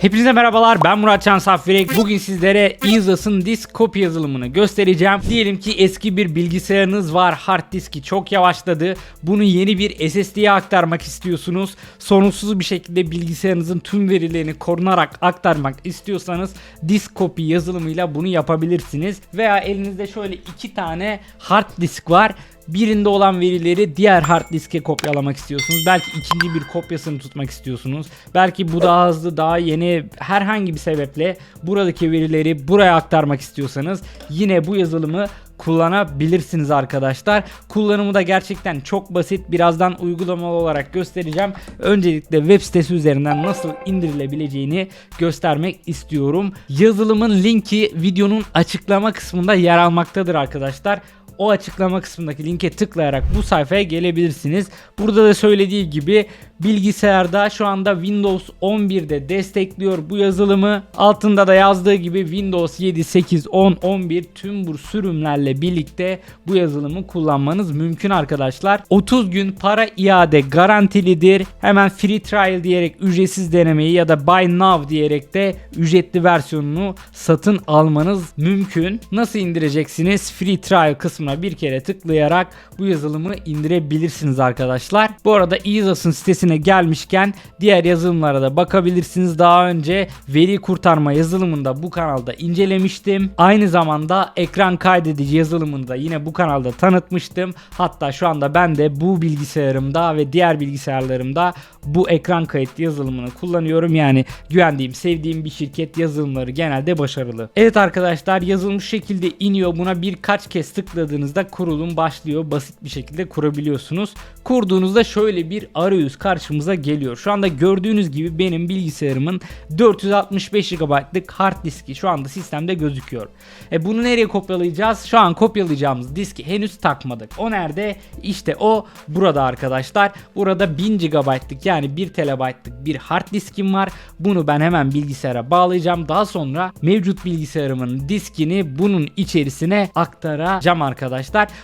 Hepinize merhabalar ben Murat Can Safirek. Bugün sizlere Easos'un disk copy yazılımını göstereceğim. Diyelim ki eski bir bilgisayarınız var. Hard diski çok yavaşladı. Bunu yeni bir SSD'ye aktarmak istiyorsunuz. Sorunsuz bir şekilde bilgisayarınızın tüm verilerini korunarak aktarmak istiyorsanız disk copy yazılımıyla bunu yapabilirsiniz. Veya elinizde şöyle iki tane hard disk var. Birinde olan verileri diğer hard diske kopyalamak istiyorsunuz. Belki ikinci bir kopyasını tutmak istiyorsunuz. Belki bu daha hızlı, daha yeni herhangi bir sebeple buradaki verileri buraya aktarmak istiyorsanız yine bu yazılımı kullanabilirsiniz arkadaşlar. Kullanımı da gerçekten çok basit. Birazdan uygulamalı olarak göstereceğim. Öncelikle web sitesi üzerinden nasıl indirilebileceğini göstermek istiyorum. Yazılımın linki videonun açıklama kısmında yer almaktadır arkadaşlar o açıklama kısmındaki linke tıklayarak bu sayfaya gelebilirsiniz. Burada da söylediği gibi bilgisayarda şu anda Windows 11'de destekliyor bu yazılımı. Altında da yazdığı gibi Windows 7, 8, 10, 11 tüm bu sürümlerle birlikte bu yazılımı kullanmanız mümkün arkadaşlar. 30 gün para iade garantilidir. Hemen free trial diyerek ücretsiz denemeyi ya da buy now diyerek de ücretli versiyonunu satın almanız mümkün. Nasıl indireceksiniz? Free trial kısmına bir kere tıklayarak bu yazılımı indirebilirsiniz arkadaşlar. Bu arada Easos'un sitesine gelmişken diğer yazılımlara da bakabilirsiniz. Daha önce veri kurtarma yazılımında bu kanalda incelemiştim. Aynı zamanda ekran kaydedici yazılımını da yine bu kanalda tanıtmıştım. Hatta şu anda ben de bu bilgisayarımda ve diğer bilgisayarlarımda bu ekran kayıt yazılımını kullanıyorum. Yani güvendiğim, sevdiğim bir şirket yazılımları genelde başarılı. Evet arkadaşlar yazılım şu şekilde iniyor. Buna birkaç kez tıkladığınızda kurulum başlıyor. Basit bir şekilde kurabiliyorsunuz. Kurduğunuzda şöyle bir arayüz karşımıza geliyor. Şu anda gördüğünüz gibi benim bilgisayarımın 465 GB'lık hard diski şu anda sistemde gözüküyor. E bunu nereye kopyalayacağız? Şu an kopyalayacağımız diski henüz takmadık. O nerede? İşte o burada arkadaşlar. Burada 1000 GB'lık yani 1 TB'lık bir hard diskim var. Bunu ben hemen bilgisayara bağlayacağım. Daha sonra mevcut bilgisayarımın diskini bunun içerisine aktaracağım arkadaşlar.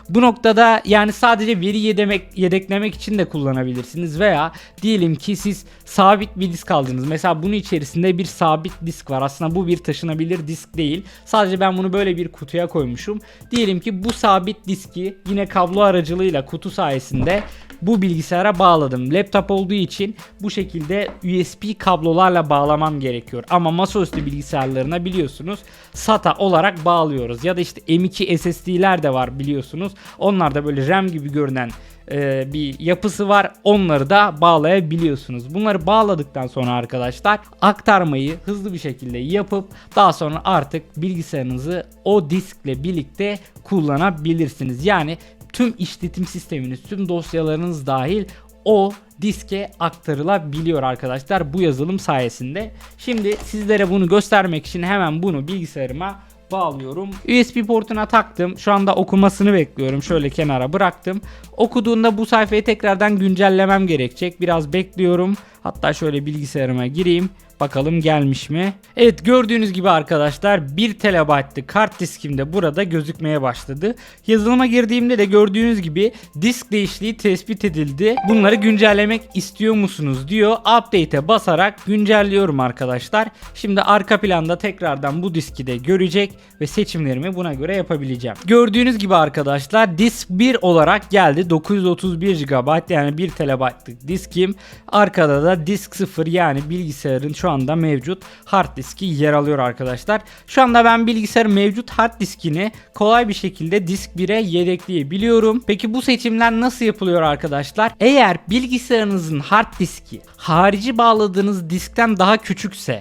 Bu noktada yani sadece veri yedemek, yedeklemek için de kullanabilirsiniz veya diyelim ki siz sabit bir disk aldınız. Mesela bunun içerisinde bir sabit disk var. Aslında bu bir taşınabilir disk değil. Sadece ben bunu böyle bir kutuya koymuşum. Diyelim ki bu sabit diski yine kablo aracılığıyla kutu sayesinde bu bilgisayara bağladım. Laptop olduğu için bu şekilde USB kablolarla bağlamam gerekiyor. Ama masaüstü bilgisayarlarına biliyorsunuz SATA olarak bağlıyoruz. Ya da işte M2 SSD'ler de var biliyorsunuz. Onlar da böyle RAM gibi görünen e, bir yapısı var. Onları da bağlayabiliyorsunuz. Bunları bağladıktan sonra arkadaşlar aktarmayı hızlı bir şekilde yapıp daha sonra artık bilgisayarınızı o diskle birlikte kullanabilirsiniz. Yani tüm işletim sisteminiz, tüm dosyalarınız dahil o diske aktarılabiliyor arkadaşlar bu yazılım sayesinde. Şimdi sizlere bunu göstermek için hemen bunu bilgisayarıma bağlıyorum. USB portuna taktım. Şu anda okumasını bekliyorum. Şöyle kenara bıraktım. Okuduğunda bu sayfayı tekrardan güncellemem gerekecek. Biraz bekliyorum. Hatta şöyle bilgisayarıma gireyim. Bakalım gelmiş mi? Evet gördüğünüz gibi arkadaşlar 1 TB'lık kart diskim de burada gözükmeye başladı. Yazılıma girdiğimde de gördüğünüz gibi disk değişikliği tespit edildi. Bunları güncellemek istiyor musunuz diyor. Update'e basarak güncelliyorum arkadaşlar. Şimdi arka planda tekrardan bu diski de görecek ve seçimlerimi buna göre yapabileceğim. Gördüğünüz gibi arkadaşlar disk 1 olarak geldi. 931 GB yani 1 TB'lık diskim. Arkada da disk 0 yani bilgisayarın şu anda mevcut hard diski yer alıyor arkadaşlar. Şu anda ben bilgisayarın mevcut hard diskini kolay bir şekilde disk 1'e yedekleyebiliyorum. Peki bu seçimler nasıl yapılıyor arkadaşlar? Eğer bilgisayarınızın hard diski harici bağladığınız diskten daha küçükse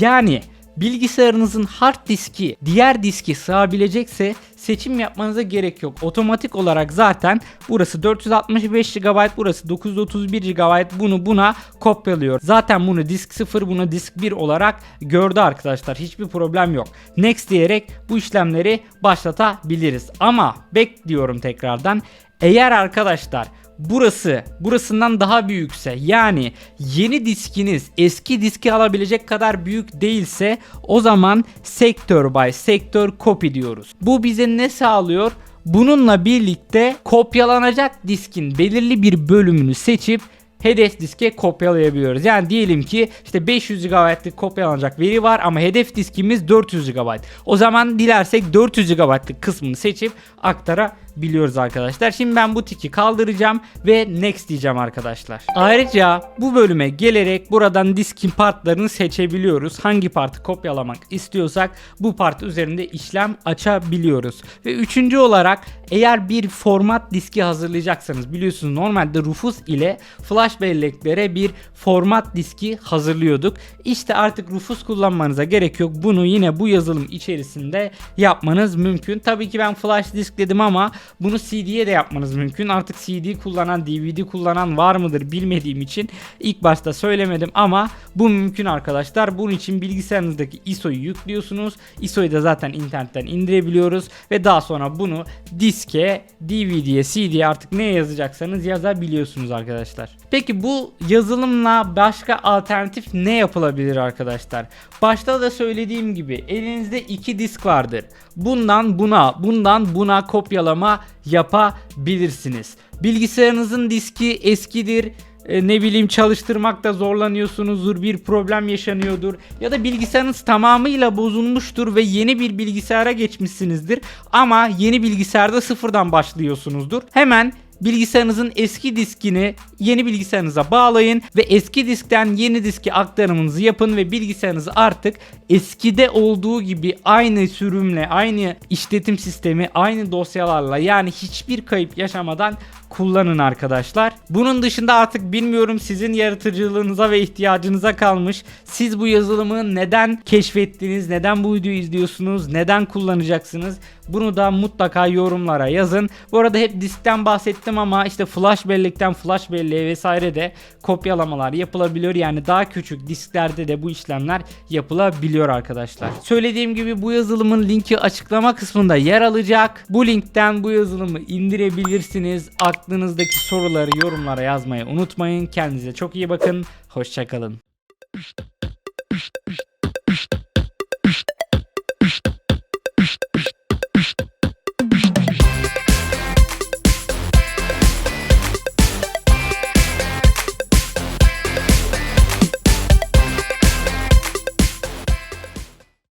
yani bilgisayarınızın hard diski diğer diski sığabilecekse seçim yapmanıza gerek yok. Otomatik olarak zaten burası 465 GB, burası 931 GB bunu buna kopyalıyor. Zaten bunu disk 0, bunu disk 1 olarak gördü arkadaşlar. Hiçbir problem yok. Next diyerek bu işlemleri başlatabiliriz. Ama bekliyorum tekrardan. Eğer arkadaşlar burası burasından daha büyükse yani yeni diskiniz eski diski alabilecek kadar büyük değilse o zaman sektör by sektör copy diyoruz. Bu bize ne sağlıyor? Bununla birlikte kopyalanacak diskin belirli bir bölümünü seçip hedef diske kopyalayabiliyoruz. Yani diyelim ki işte 500 GB'lık kopyalanacak veri var ama hedef diskimiz 400 GB. O zaman dilersek 400 GB'lık kısmını seçip aktarabiliyoruz arkadaşlar. Şimdi ben bu tiki kaldıracağım ve next diyeceğim arkadaşlar. Ayrıca bu bölüme gelerek buradan diskin partlarını seçebiliyoruz. Hangi partı kopyalamak istiyorsak bu part üzerinde işlem açabiliyoruz. Ve üçüncü olarak eğer bir format diski hazırlayacaksanız biliyorsunuz normalde Rufus ile flash belleklere bir format diski hazırlıyorduk. İşte artık Rufus kullanmanıza gerek yok. Bunu yine bu yazılım içerisinde yapmanız mümkün. Tabii ki ben flash disk dedim ama bunu CD'ye de yapmanız mümkün. Artık CD kullanan, DVD kullanan var mıdır bilmediğim için ilk başta söylemedim ama bu mümkün arkadaşlar. Bunun için bilgisayarınızdaki ISO'yu yüklüyorsunuz. ISO'yu da zaten internetten indirebiliyoruz ve daha sonra bunu diske, DVD'ye, CD'ye artık ne yazacaksanız yazabiliyorsunuz arkadaşlar. Peki bu yazılımla başka alternatif ne yapılabilir arkadaşlar? Başta da söylediğim gibi elinizde iki disk vardır. Bundan buna, bundan buna kopyalama yapabilirsiniz. Bilgisayarınızın diski eskidir e, ne bileyim çalıştırmakta zorlanıyorsunuzdur, bir problem yaşanıyordur ya da bilgisayarınız tamamıyla bozulmuştur ve yeni bir bilgisayara geçmişsinizdir ama yeni bilgisayarda sıfırdan başlıyorsunuzdur. Hemen bilgisayarınızın eski diskini yeni bilgisayarınıza bağlayın ve eski diskten yeni diske aktarımınızı yapın ve bilgisayarınızı artık eskide olduğu gibi aynı sürümle, aynı işletim sistemi, aynı dosyalarla yani hiçbir kayıp yaşamadan kullanın arkadaşlar. Bunun dışında artık bilmiyorum sizin yaratıcılığınıza ve ihtiyacınıza kalmış. Siz bu yazılımı neden keşfettiniz, neden bu videoyu izliyorsunuz, neden kullanacaksınız? Bunu da mutlaka yorumlara yazın. Bu arada hep diskten bahsettim ama işte flash bellekten flash belleğe vesaire de kopyalamalar yapılabiliyor. Yani daha küçük disklerde de bu işlemler yapılabiliyor arkadaşlar. Söylediğim gibi bu yazılımın linki açıklama kısmında yer alacak. Bu linkten bu yazılımı indirebilirsiniz. Aklınızdaki soruları yorumlara yazmayı unutmayın. Kendinize çok iyi bakın. Hoşçakalın.